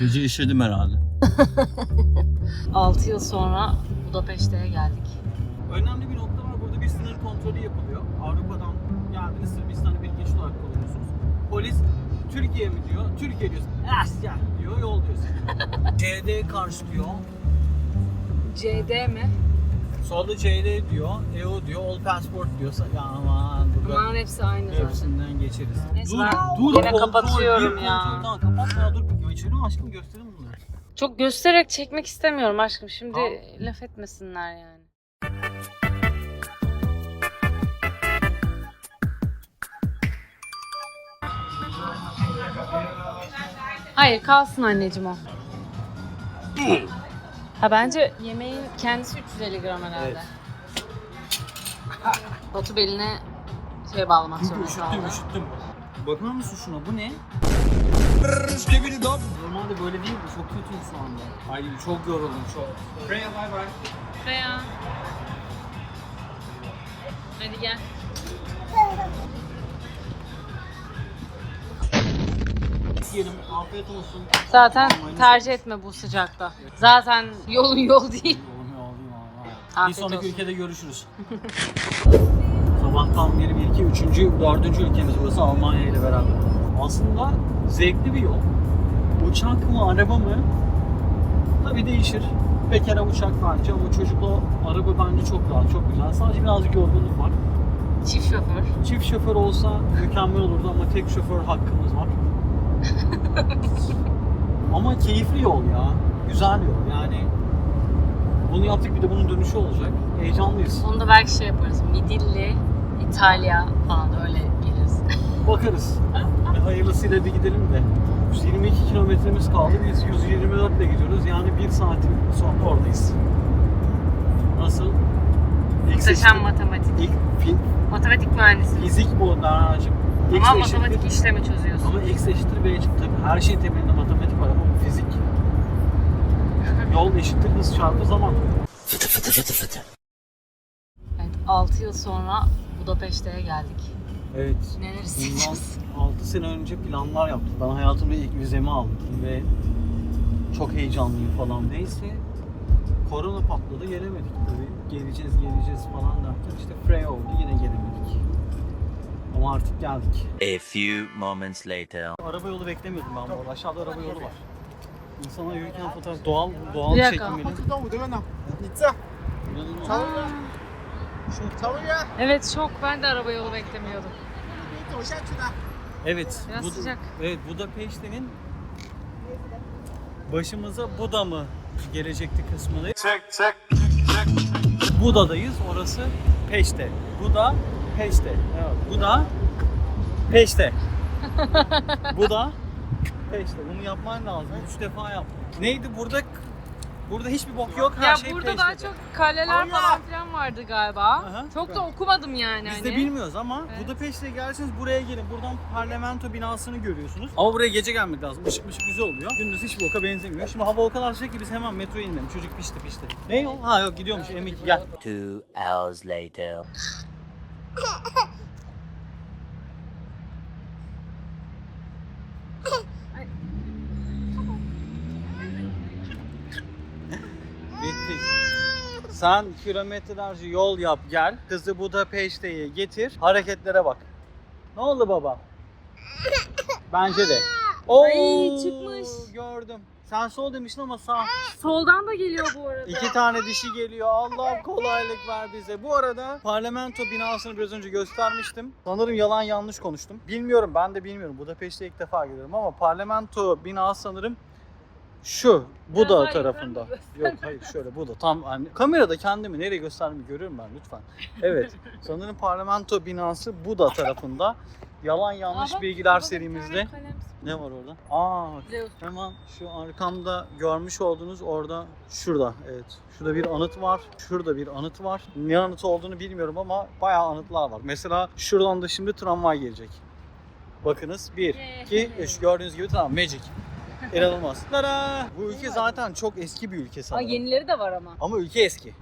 Gece işedim herhalde. 6 yıl sonra Budapeşte'ye geldik. Önemli bir nokta var. Burada bir sınır kontrolü yapılıyor. Avrupa'dan geldiniz Sırbistan'ı bir geçiş olarak kullanıyorsunuz. Polis Türkiye mi diyor? Türkiye diyorsun. Asya diyor. Yol diyorsun. CD karşılıyor. CD mi? Solda CD diyor. EU diyor. All passport diyorsa ya aman bu Bunların hepsi aynı zaten. Hepsinden geçeriz. Neyse, dur, ben dur. yine kontrol, kapatıyorum ya. kontrol. Tamam kapatma ya dur. Geçelim aşkım gösterin bunları. Çok göstererek çekmek istemiyorum aşkım. Şimdi Tamam. laf etmesinler yani. Hayır kalsın anneciğim o. Ha bence yemeğin kendisi 350 gram herhalde. Evet. Batu beline şey bağlamak zorunda Üşüttüm kaldı. üşüttüm. Bakar mısın şuna bu ne? Normalde böyle değil bu çok kötüyüm şu anda. Ay çok yoruldum çok. Freya bay bay. Freya. Hadi gel. Yiyelim afiyet olsun. Zaten tercih şey. etme bu sıcakta. Zaten yolun yol değil. Valla. Bir Afiyet sonraki olsun. ülkede görüşürüz. Sabahtan beri bir, iki, üçüncü, dördüncü ülkemiz burası Almanya ile beraber. Aslında zevkli bir yol. Uçak mı, araba mı? Tabii değişir. Bekara uçak bence ama çocuklu araba bence çok rahat, çok güzel. Sadece birazcık yorgunluk var. Çift şoför. Çift şoför olsa mükemmel olurdu ama tek şoför hakkımız var. ama keyifli yol ya. Güzel yol yani. Bunu yaptık bir de bunun dönüşü olacak. Heyecanlıyız. Onu da belki şey yaparız. Midilli, İtalya falan öyle geliriz. Bakarız. Hayırlısıyla bir gidelim de. 122 kilometremiz kaldı. Biz 124 ile gidiyoruz. Yani bir saatin sonra oradayız. Nasıl? İlk Muhteşem matematik. İlk fi- Matematik mühendisi. fizik bu Daracığım. X Ama eşittir- matematik işlemi çözüyorsun. Ama x eşittir b eşittir. Tabii her şeyin temelinde matematik var ama bu fizik. Yol eşittir hız çarpı zaman. Evet, 6 yıl sonra Budapeşte'ye geldik. Evet. Neler isteyeceğiz? 6 sene önce planlar yaptık. Ben hayatımda ilk vizemi aldım ve çok heyecanlıyım falan. Neyse korona patladı gelemedik tabii. Geleceğiz geleceğiz falan derken işte frey oldu yine gelemedik. Ama artık geldik. A few moments later. Araba yolu beklemiyordum ben bu. Aşağıda araba yolu var. İnsanlar yürürken fotoğraf doğal doğal çekilmeli. İnanılmaz. Evet şok. Ben de araba yolu beklemiyordum. Evet. Biraz Bud- sıcak. Evet Budapeşte'nin başımıza Buda mı gelecekti kısmındayız. Çek çek çek. Buda'dayız. Orası Peşte. Buda Peşte. Evet. Buda Peşte. Buda Peşte. Bunu yapman lazım. Üç defa yap. Neydi burada? Burada hiçbir bok yok. Her ya şey burada Peşte'de. daha çok kaleler falan filan vardı galiba. Aha. Çok da okumadım yani. Biz hani. de bilmiyoruz ama Evet. Budapeşte'ye gelirseniz buraya gelin. Buradan parlamento binasını görüyorsunuz. Ama buraya gece gelmek lazım. Işık mışık güzel oluyor. Gündüz hiç boka benzemiyor. Şimdi hava o kadar sıcak ki biz hemen metroya inelim. Çocuk pişti pişti. Ne o? Ha yok gidiyormuş M2 gel. Two hours later. Sen kilometrelerce yol yap gel. Kızı Budapeşte'ye getir. Hareketlere bak. Ne oldu baba? Bence de. Oo, Ay, çıkmış. Gördüm. Sen sol demiştin ama sağ. Soldan da geliyor bu arada. İki tane dişi geliyor. Allah kolaylık ver bize. Bu arada parlamento binasını biraz önce göstermiştim. Sanırım yalan yanlış konuştum. Bilmiyorum ben de bilmiyorum. Budapeşte ilk defa gidiyorum ama parlamento binası sanırım şu Buda hayır, tarafında. de Yok hayır şöyle Buda. Tam hani kamerada kendimi nereye gösterdiğimi görüyorum ben lütfen. Evet. Sanırım parlamento binası Buda tarafında. Yalan yanlış Aa, bak, bilgiler burada bir serimizde. tane kalem Ne var orada? Aa Zeus. Hemen şu arkamda görmüş olduğunuz orada şurada evet. Şurada bir anıt var. Şurada bir anıt var. Ne anıt olduğunu bilmiyorum ama bayağı anıtlar var. Mesela şuradan da şimdi tramvay gelecek. Bakınız 1, 2, 3 gördüğünüz gibi tramvay. Magic. İnanılmaz. Tada! Bu ülke zaten çok eski bir ülke Aa, sanırım. yenileri de var ama. Ama ülke eski.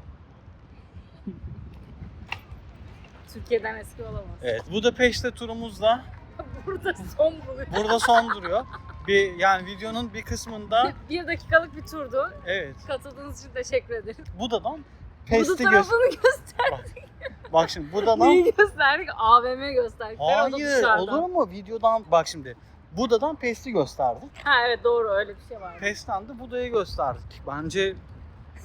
Türkiye'den eski olamaz. Evet. Budapeşte turumuzda Burada son buluyor. Burada son duruyor. Bir yani videonun bir kısmında Bir dakikalık bir turdu. evet Katıldığınız için teşekkür ederim. Buda'dan Buda pesti göz. tarafını göster. Bak şimdi Buda'dan Neyi gösterdik? AVM gösterdik. Ben Hayır dışarıdan. olur mu? Videodan bak şimdi. Buda'dan pesti gösterdik. Ha evet doğru öyle bir şey var. Pestten de Buda'yı gösterdik. Bence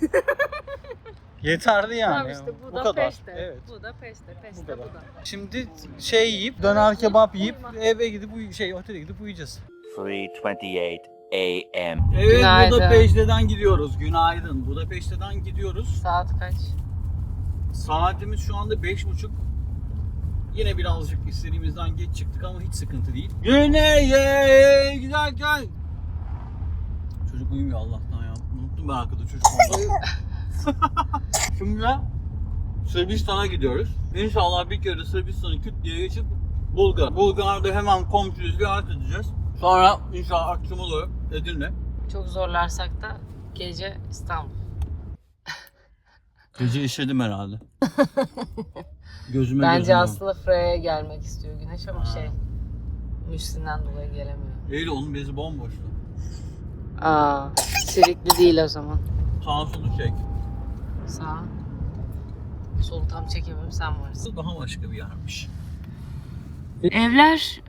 yeterli yani. Tamam işte bu, Bu da kadar. peşte. Evet. Bu da peşte. Peşte Bu kadar. bu da. Şimdi şey yiyip döner kebap yiyip eve gidip uyu şey otele gidip uyuyacağız. 3:28 a.m. Evet Günaydın. Budapeşte'den gidiyoruz. Günaydın. Budapeşte'den gidiyoruz. Saat kaç? Saatimiz şu anda 5.30. Yine birazcık istediğimizden geç çıktık ama hiç sıkıntı değil. Güney'e giderken Çocuk uyumuyor Allah'tan ya. Unuttum ben arkada çocuk oldu. Şimdi Sırbistan'a gidiyoruz. İnşallah bir kere Sırbistan'ı küt diye geçip Bulgar. Bulgar'da hemen komşuyu ziyaret edeceğiz. Sonra inşallah akşama doğru Edirne. Çok zorlarsak da gece İstanbul. Gece işedim herhalde. Gözüme Bence gözüme. aslında Freya gelmek istiyor Güneş ama Ha. şey Müslü'nden dolayı gelemiyor. De onun bezi bomboştu. Aa, sirikli değil o zaman. Sağ solu çek. Sağ. Solu tam çekemem sen varsın. Daha başka bir yermiş. Evler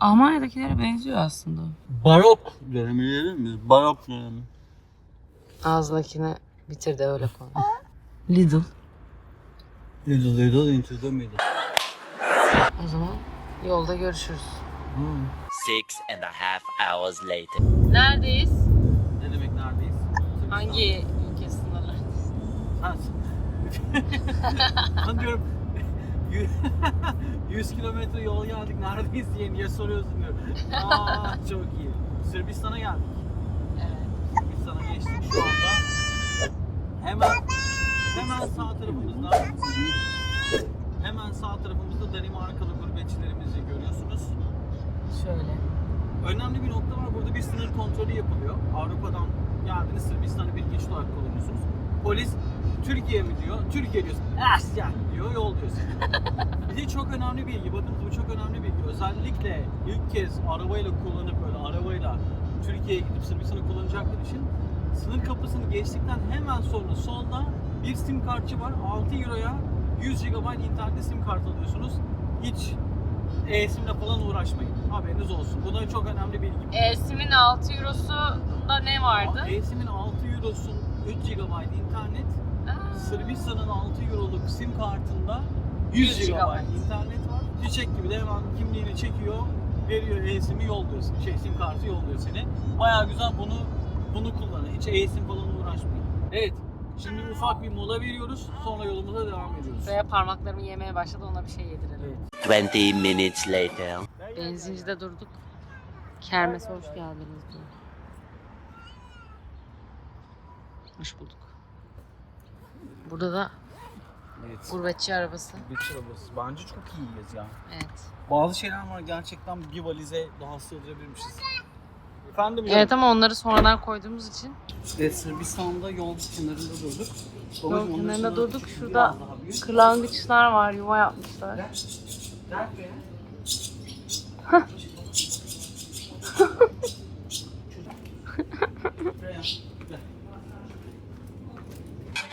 Almanya'dakilere benziyor aslında. Barok dönemi değil mi? Barok dönemi. Ağzındakini bitir de öyle koy. Lidl. Little little into the middle. O zaman yolda görüşürüz. Hmm. Six and a half hours later. Neredeyiz? Ne demek neredeyiz? Hangi ülke sınırlarındayız? Ha. ben diyorum 100 kilometre yol geldik neredeyiz diye niye soruyorsun diyor. Aa çok iyi. Sırbistan'a geldik. Evet. Sırbistan'a geçtik şu anda. Hemen hemen sağ tarafımızda hemen sağ tarafımızda Danimarkalı gurbetçilerimizi görüyorsunuz. Şöyle. Önemli bir nokta var. Burada bir sınır kontrolü yapılıyor. Avrupa'dan geldiniz Sırbistan'a bir geçit olarak kullanıyorsunuz. Polis Türkiye mi diyor? Türkiye diyorsun. Asya diyor. Yol diyorsun. bir de çok önemli bilgi. Bakın bu çok önemli bilgi. Özellikle ilk kez arabayla kullanıp böyle arabayla Türkiye'ye gidip Sırbistan'ı kullanacaklar için sınır kapısını geçtikten hemen sonra solda bir sim kartçı var. 6 euroya 100 GB internette sim kart alıyorsunuz. Hiç e-simle falan uğraşmayın. Haberiniz olsun. Bu da çok önemli bilgi. E-Sim'in 6 eurosu da ne vardı? E-sim'in 6 eurosun 3 GB internet, Aa, Sırbistan'ın 6 euroluk sim kartında 100 100 GB GB. internet var. Çiçek gibi de hemen kimliğini çekiyor, veriyor e-sim'i yolluyor. Şey sim kartı yolluyor seni. Bayağı güzel bunu bunu kullanın. Hiç e-sim falan. Şimdi ufak bir mola veriyoruz. Sonra yolumuza devam ediyoruz. Freya parmaklarımı yemeye başladı ona bir şey yedirelim. Evet. 20 minutes later. Benzincide durduk. Kermes'e hoş geldiniz diyor. Hoş bulduk. Burada da Evet. gurbetçi arabası. Bir arabası. Bence çok iyiyiz ya. Evet. Bazı şeyler var gerçekten bir valize daha sığdırabilirmişiz. Efendim Evet ama onları sonradan koyduğumuz için Evet, Sırbistan'da yol kenarında durduk. Yol Babacım, onun kenarında durduk. biraz Şurada daha büyük. kırlangıçlar var, yuva yapmışlar.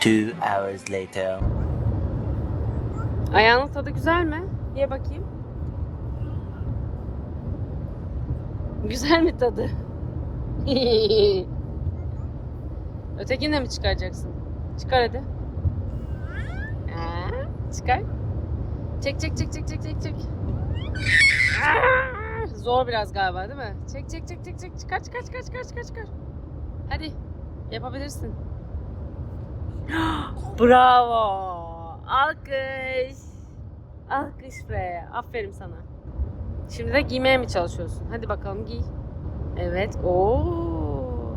Two hours later. Ayağının tadı güzel mi? Ye bakayım. Güzel mi tadı? Ötekini de mi çıkaracaksın? Çıkar hadi. Çıkar. Çek çek çek çek çek çek çek. Zor biraz galiba değil mi? Çek çek çek çek çek çıkar çıkar çıkar çıkar çıkar çıkar. Hadi yapabilirsin. Bravo. Alkış. Alkış Freya. Aferin sana. Şimdi de giymeye mi çalışıyorsun? Hadi bakalım giy. Evet. Oo.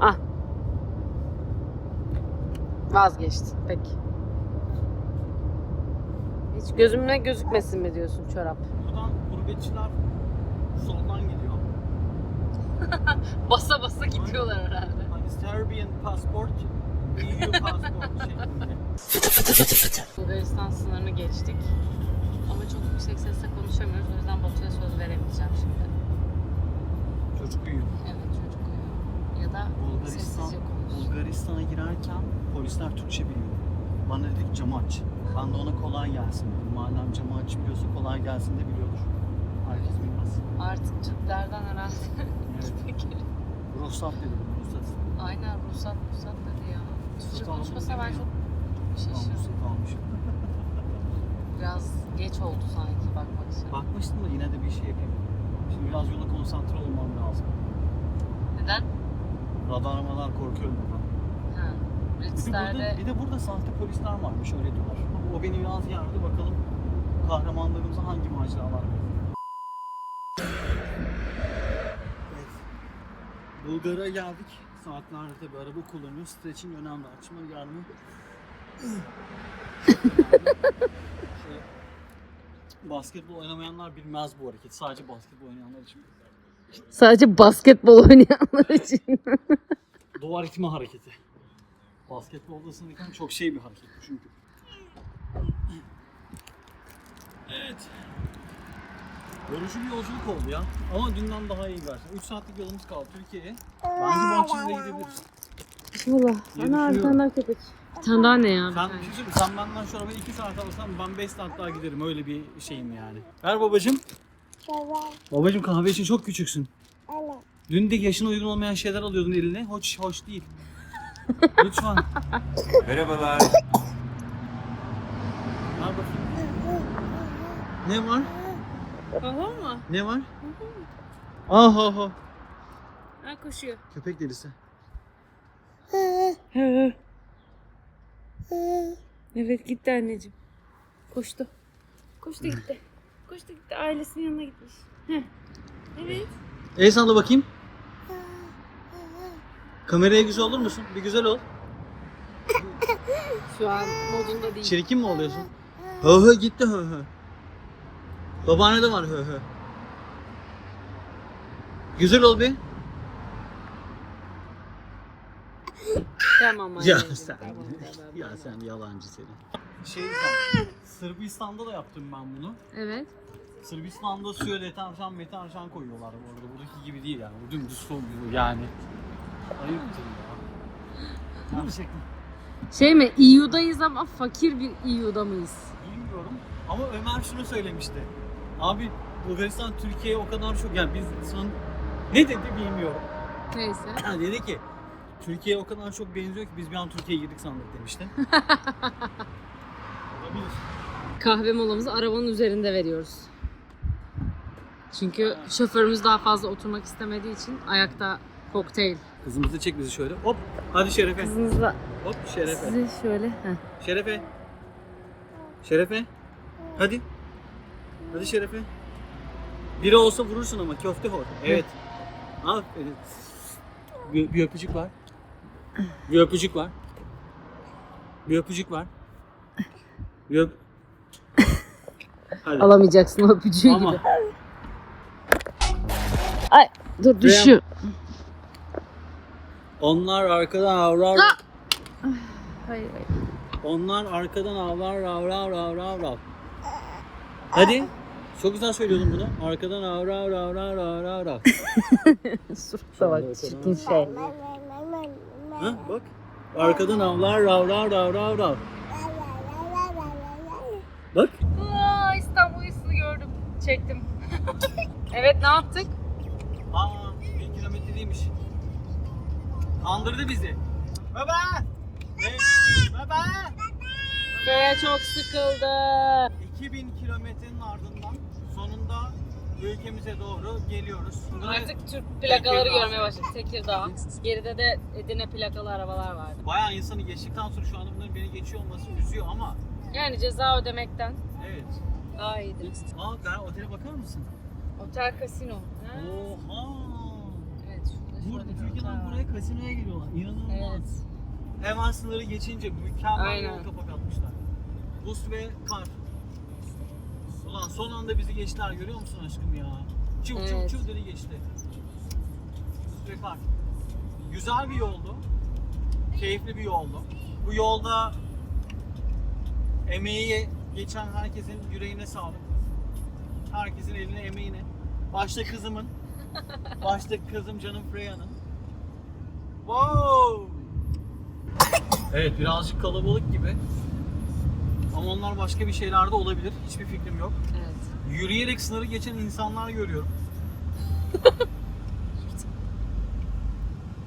Ah. Vazgeçtin. Peki. Hiç gözümle gözükmesin mi diyorsun çorap? Buradan gurbetçiler soldan gidiyor. Basa basa gidiyorlar herhalde. Hani Serbian passport, EU passport şeklinde. Bulgaristan sınırını geçtik. Ama çok yüksek sesle konuşamıyoruz. O yüzden Batu'ya söz veremeyeceğim şimdi. Çocuk büyüyor. Evet çocuk uyuyor. Ya da Bulgaristan. Bulgaristan'a girerken polisler Türkçe biliyor. Bana dedik camı aç. Ben de ona kolay gelsin dedim. Madem camı açabiliyorsa kolay gelsin de biliyordur. Herkes bilmez. Artık Türklerden herhalde. Evet. Ruhsat dedi bunu ruhsat. Aynen ruhsat ruhsat dedi ya. Türkçe konuşmasa ben çok şaşırdım. Ruhsat almış. Biraz geç oldu sanki bakmak için. Bakmıştım da yine de bir şey yapayım. Şimdi biraz yola konsantre olmam lazım. Neden? Radar radar korkuyorum buradan. Ha. Bir de, burada, bir de burada sahte polisler varmış öyle diyorlar. O beni biraz yardı bakalım kahramanlarımıza hangi maceralar. Evet. Bulgar'a geldik. Saatlerde tabi araba kullanıyor. Stretching önemli. Açma gelme. Şöyle. Basketbol oynamayanlar bilmez bu hareketi. Sadece basketbol oynayanlar için. sadece basketbol oynayanlar için. Duvar itme hareketi. Basketbolda ısınırken çok şey bir hareket çünkü. Evet. Yorucu bir yolculuk oldu ya. Ama dünden daha iyi gerçekten. 3 saatlik yolumuz kaldı Türkiye'ye. Bence Bahçeli'de gidebiliriz. Diye düşünüyorum. daha köpek. Tane daha ne ya? Bir Sen, tane. bir şey söyleyeyim, sen benden şu arabayı 2 saat alırsan ben 5 saat daha giderim. Öyle bir şeyim yani. Ver babacım. Babacım kahve için çok küçüksün. Dün de yaşına uygun olmayan şeyler alıyordun eline. Hoş hoş değil. Lütfen. Merhabalar. Ver bakayım. Ne var? Aha mı? Ne var? Aha aha. Ha koşuyor. Köpek delisi. Evet gitti anneciğim. Koştu. Koştu gitti. Koştu gitti. Ailesinin yanına gitmiş. Heh. Evet. El salla bakayım. Kameraya güzel olur musun? Bir güzel ol. Şu an modunda değil. Çirkin mi oluyorsun? Hı hı gitti hı hı. Babaanne de var hı hı. Güzel ol bir. Tamam Ya sen, ya sen yalancı seni. Şey diyeceğim, Sırbistan'da da yaptım ben bunu. Evet. Sırbistan'da suya deterjan meterjan koyuyorlar bu arada. Buradaki gibi değil yani. Bu dümdüz su gibi yani. Ayıptır ya. Gerçekten. Şey mi? EU'dayız ama fakir bir EU'da mıyız? Bilmiyorum ama Ömer şunu söylemişti. Abi Bulgaristan Türkiye'ye o kadar çok yani biz son ne dedi bilmiyorum. Neyse. Ha, dedi ki Türkiye'ye o kadar çok benziyor ki biz bir an Türkiye'ye girdik sandık demişti. Olabilir. Kahve molamızı arabanın üzerinde veriyoruz. Çünkü şoförümüz daha fazla oturmak istemediği için ayakta kokteyl. Kızımızı çek bizi şöyle. Hop. Hadi Şerefe. Kızınızla Hop Şerefe. sizi şöyle. Heh. Şerefe. Şerefe. Hadi. Hadi Şerefe. Biri olsa vurursun ama köfte hor. Evet. Aferin. Bir, bir öpücük var. Bir öpücük var. Bir öpücük var. Bir öp... Hadi. Alamayacaksın o öpücüğü Ama gibi. Ay dur düşüyor. onlar arkadan avrar. Hayır hayır. Onlar arkadan avrar rav rav rav. Hadi. Çok güzel söylüyordun bunu. Arkadan avrar rav rav rav rav. Surata bak çirkin şey. Ha bak. Arkadan avlar rav rav rav rav rav. Bak. Aa, İstanbul Hissu'nu gördüm. Çektim. evet ne yaptık? Aa bir kilometre değilmiş. Kandırdı bizi. Baba. Ne? Baba. Köye çok sıkıldı. 2000 kilometrenin ardından sonunda ülkemize doğru geliyoruz. Artık Türk plakaları görmeye başladık Tekirdağ. Geride de Edirne plakalı arabalar vardı. Bayağı insanı geçtikten sonra şu anda bunların beni geçiyor olması üzüyor ama Yani ceza ödemekten evet. daha iyidir. Aa ben otele bakar mısın? Otel kasino. Ha? Oha. Evet şurada Burada şöyle bir otel Türkiye'den buraya kasinoya geliyorlar. İnanılmaz. Evet. Hemen sınırı geçince mükemmel Aynen. yol kapak atmışlar. Buz ve kar. Ulan son anda bizi geçtiler görüyor musun aşkım ya? Çıv Evet. çıv çıv dedi geçti. Kar. Güzel bir yoldu. Keyifli bir yoldu. Bu yolda emeği geçen herkesin yüreğine sağlık. Herkesin eline emeğine. Başta kızımın. başta kızım canım Freya'nın. Wow! Evet birazcık kalabalık gibi. Ama onlar başka bir şeylerde olabilir. Hiçbir fikrim yok. Evet. Yürüyerek sınırı geçen insanlar görüyorum.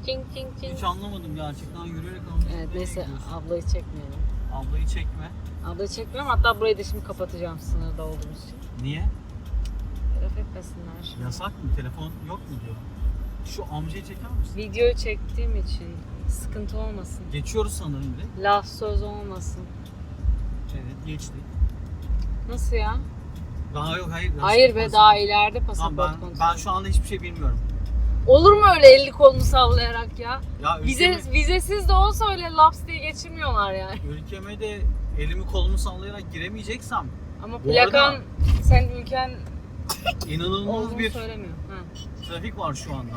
Çing çing çing. Hiç anlamadım gerçekten yürüyerek almış. Evet Nereye neyse gidiyorsun? ablayı çekmeyelim. Ablayı çekme. Ablayı çekmiyorum hatta burayı da şimdi kapatacağım sınırda olduğumuz için. Niye? Laf etmesinler. Yasak mı? Telefon yok mu diyor. Şu amcayı çeker misin? Videoyu çektiğim için sıkıntı olmasın. Geçiyoruz sanırım bir. Laf söz olmasın. Geçtik. Nasıl ya? Daha yok hayır. Hayır be Pasaport- daha ileride Tamam, pasaport ben, kontrolü. ben şu anda hiçbir şey bilmiyorum. Olur mu öyle elli kolunu sallayarak ya? Ya Vize, ülkeme, vizesiz de olsa öyle laps diye geçirmiyorlar yani. ülkeme de elimi kolumu sallayarak giremeyeceksem Ama Bu arada- plakan sen ülken inanılmaz bir söylemiyor. Ha, trafik var şu anda.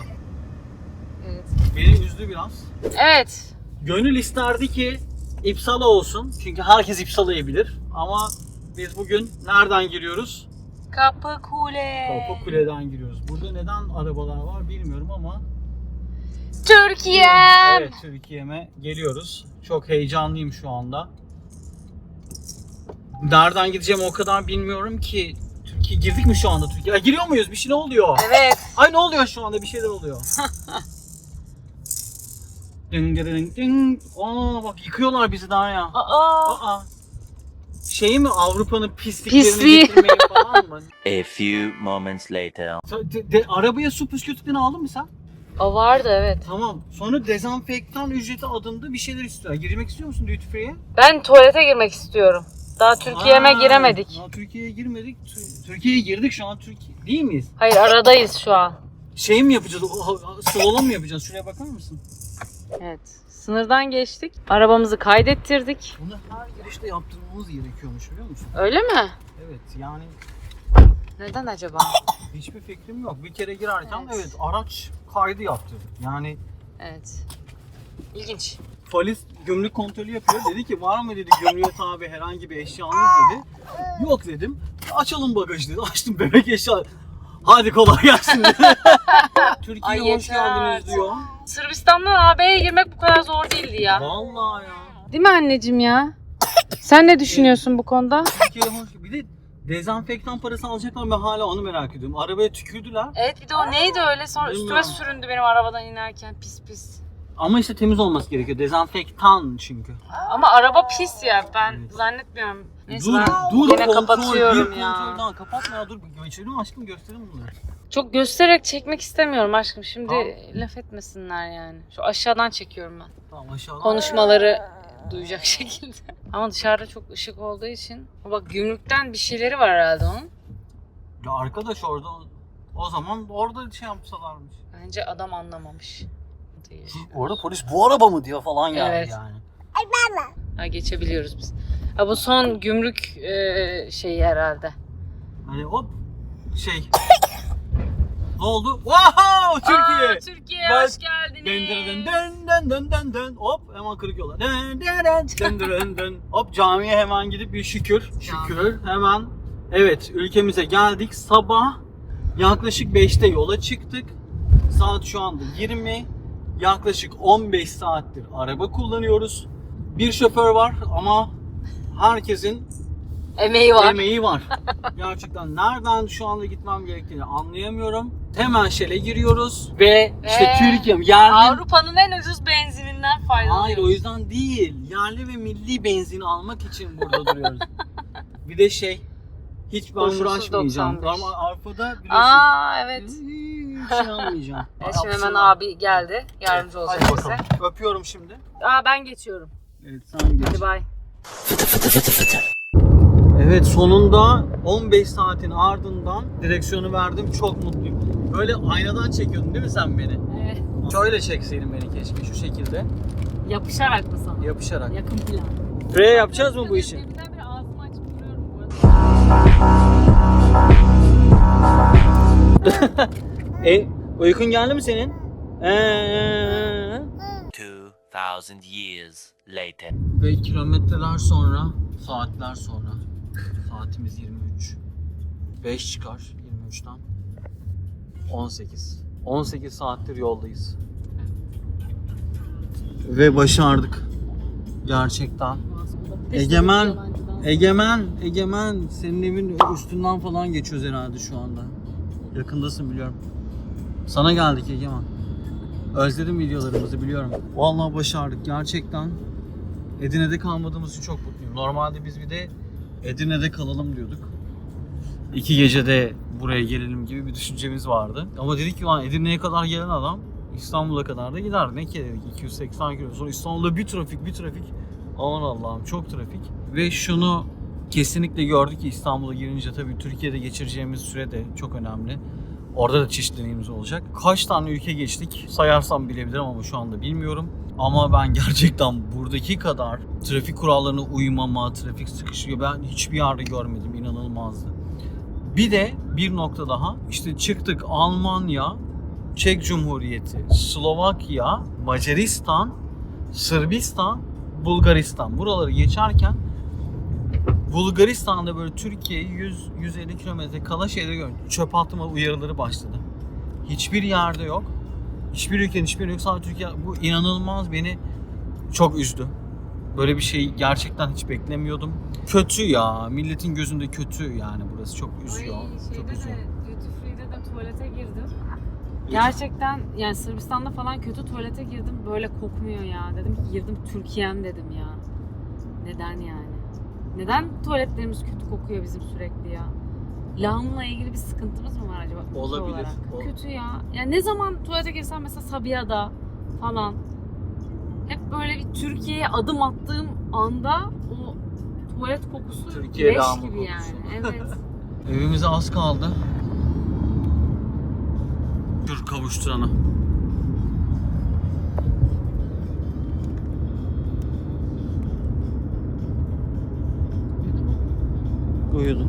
evet. Beni üzdü biraz. Evet. Gönül isterdi ki İpsala olsun. Çünkü herkes İpsala'yı Ama biz bugün nereden giriyoruz? Kapı Kule. Kapı Kule'den giriyoruz. Burada neden arabalar var bilmiyorum ama Türkiye. Evet Türkiye'me geliyoruz. Çok heyecanlıyım şu anda. Nereden gideceğim o kadar bilmiyorum ki. Türkiye girdik mi şu anda Türkiye? Ay, giriyor muyuz? Bir şey ne oluyor? Evet. Ay ne oluyor şu anda? Bir şeyler oluyor. ding ding ding. Aa bak yıkıyorlar bizi daha ya. Aa. Aa. Şey mi Avrupa'nın pisliklerini Pisliği. getirmeyi falan mı? A few moments later. De- de- arabaya su püskürtüklerini aldın mı sen? O vardı evet. Tamam. Sonra dezenfektan ücreti adında bir şeyler istiyor. Girmek istiyor musun duty free'ye? Ben tuvalete girmek istiyorum. Daha Türkiye'me Aa, giremedik. aa, Türkiye'ye girmedik. Tü- Türkiye'ye girdik şu an Türkiye. Değil miyiz? Hayır aradayız şu an. Şey mi yapacağız? O- o- Slalom mu yapacağız? Şuraya bakar mısın? Evet. Sınırdan geçtik. Arabamızı kaydettirdik. Bunu her girişte yaptırmamız gerekiyormuş biliyor musun? Öyle mi? Evet yani Neden acaba? hiçbir fikrim yok. Bir kere girerken Evet. evet, araç kaydı yaptırdık. Yani Evet. İlginç. polis gümrük kontrolü yapıyor. Dedi ki var mı dedi gümrüğe tabi herhangi bir eşyanız dedi. Yok dedim. Açalım bagajı dedi. Açtım bebek eşya. Hadi kolay gelsin dedi. Türkiye'ye Ay hoş yeter. geldiniz diyor. Sırbistan'dan AB'ye girmek bu kadar zor değildi ya. Vallahi ya. Değil mi anneciğim ya? Sen ne düşünüyorsun bu konuda? Türkiye'ye hoş Bir de dezenfektan parası alacaklar ben hala onu merak ediyorum. Arabaya tükürdüler. Evet bir de o neydi öyle sonra üstüme Bilmiyorum. süründü benim arabadan inerken pis pis. Ama işte temiz olması gerekiyor. Dezenfektan çünkü. Ama araba pis ya ben Evet. zannetmiyorum. Neyse dur, ben dur gene kontrol, kapatıyorum bir ya. kontrol daha kapatma ya dur. Geçelim aşkım gösterin bunları. Çok göstererek çekmek istemiyorum aşkım. Şimdi Tamam. laf etmesinler yani. Şu aşağıdan çekiyorum ben. Tamam aşağıdan. Konuşmaları duyacak şekilde. Ama dışarıda çok ışık olduğu için. Bak gümrükten bir şeyleri var herhalde onun. Ya arkadaş orada o zaman orada şey yapsalarmış. Bence adam anlamamış. Değil. Orada polis bu araba mı diyor falan geldi Evet. yani. Ha geçebiliyoruz biz. Ha bu son gümrük e, şeyi herhalde. Hani hop şey. ne oldu? Wow Türkiye. Aa, Türkiye hoş geldiniz. Dön dön dön dön dön dön hop hemen kırık yola. Dön dön dön dön dön hop camiye hemen gidip bir şükür şükür hemen evet ülkemize geldik sabah yaklaşık 5'te yola çıktık. Saat şu anda 20 yaklaşık 15 saattir araba kullanıyoruz. Bir şoför var ama herkesin Emeği var. emeği var. Gerçekten nereden şu anda gitmem gerektiğini anlayamıyorum. Hemen Shell'e giriyoruz ve işte Ve Türkiye yerli Avrupa'nın en ucuz benzininden faydalanıyoruz. Hayır o yüzden değil. Yerli ve milli benzin almak için burada duruyoruz. bir de şey hiç ben uğraşmayacağım. 95. Normal Avrupa'da biliyorsun. Aa evet. Hiç şey almayacağım. Şimdi hemen abi geldi. Yardımcı olacak bize. Öpüyorum şimdi. Aa ben geçiyorum. Evet sen geç. Hadi bay. Evet sonunda 15 saatin ardından direksiyonu verdim. Çok mutluyum. Böyle aynadan çekiyordun değil mi sen beni? Evet. Şöyle çekseydin beni keşke şu şekilde. Yapışarak mı sana? Yapışarak. Yakın plan. Freya yapacağız mı bu işi? Deminden beri ağzımı açıp duruyorum bu arada. E, uykun geldi mi senin? Ee, 2000 years later. Ve kilometreler sonra, saatler sonra Saatimiz 23. 5 çıkar 23'ten. 18. 18 saattir yoldayız. Ve başardık. Gerçekten. Egemen, Egemen, Egemen senin evin üstünden falan geçiyoruz herhalde şu anda. Yakındasın biliyorum. Sana geldik Egemen. Özledim videolarımızı biliyorum. Vallahi başardık gerçekten. Edirne'de kalmadığımız için çok mutluyum. Normalde biz bir de Edirne'de kalalım diyorduk. İki gecede buraya gelelim gibi bir düşüncemiz vardı. Ama dedik ki lan Edirne'ye kadar gelen adam İstanbul'a kadar da gider. Ne ki dedik 280 kilo. Sonra İstanbul'da bir trafik bir trafik. Aman Allah'ım çok trafik. Ve şunu kesinlikle gördük ki İstanbul'a girince tabii Türkiye'de geçireceğimiz süre de çok önemli. Orada da çeşitli deneyimimiz olacak. Kaç tane ülke geçtik sayarsam bilebilirim ama şu anda bilmiyorum. Ama ben gerçekten buradaki kadar trafik kurallarına uymama, trafik sıkışıyor ben hiçbir yerde görmedim. inanılmazdı. Bir de bir nokta daha. işte çıktık Almanya, Çek Cumhuriyeti, Slovakya, Macaristan, Sırbistan, Bulgaristan. Buraları geçerken Bulgaristan'da böyle Türkiye 100 150 kilometre kala şeyleri gördüm. Çöp atma uyarıları başladı. Hiçbir yerde yok. Hiçbir ülkenin hiçbir yok. Sadece Türkiye bu inanılmaz beni çok üzdü. Böyle bir şey gerçekten hiç beklemiyordum. Kötü ya. Milletin gözünde kötü yani burası çok üzüyor. Ay, çok üzüyor. de duty free'de de tuvalete girdim. Gerçekten yani Sırbistan'da falan kötü tuvalete girdim. Böyle kokmuyor ya. Dedim ki girdim Türkiye'm dedim ya. Neden yani? Neden tuvaletlerimiz kötü kokuyor bizim sürekli ya? Lağımla ilgili bir sıkıntımız mı var acaba? Olabilir. olarak? Ol- Kötü ya. Yani ne zaman tuvalete girsem mesela Sabiha'da falan. Hep böyle bir Türkiye'ye adım attığım anda o tuvalet kokusu Türkiye leş lağımı gibi kokusu. yani. Evet. Evimize az kaldı. Dur kavuşturana. Uyudum.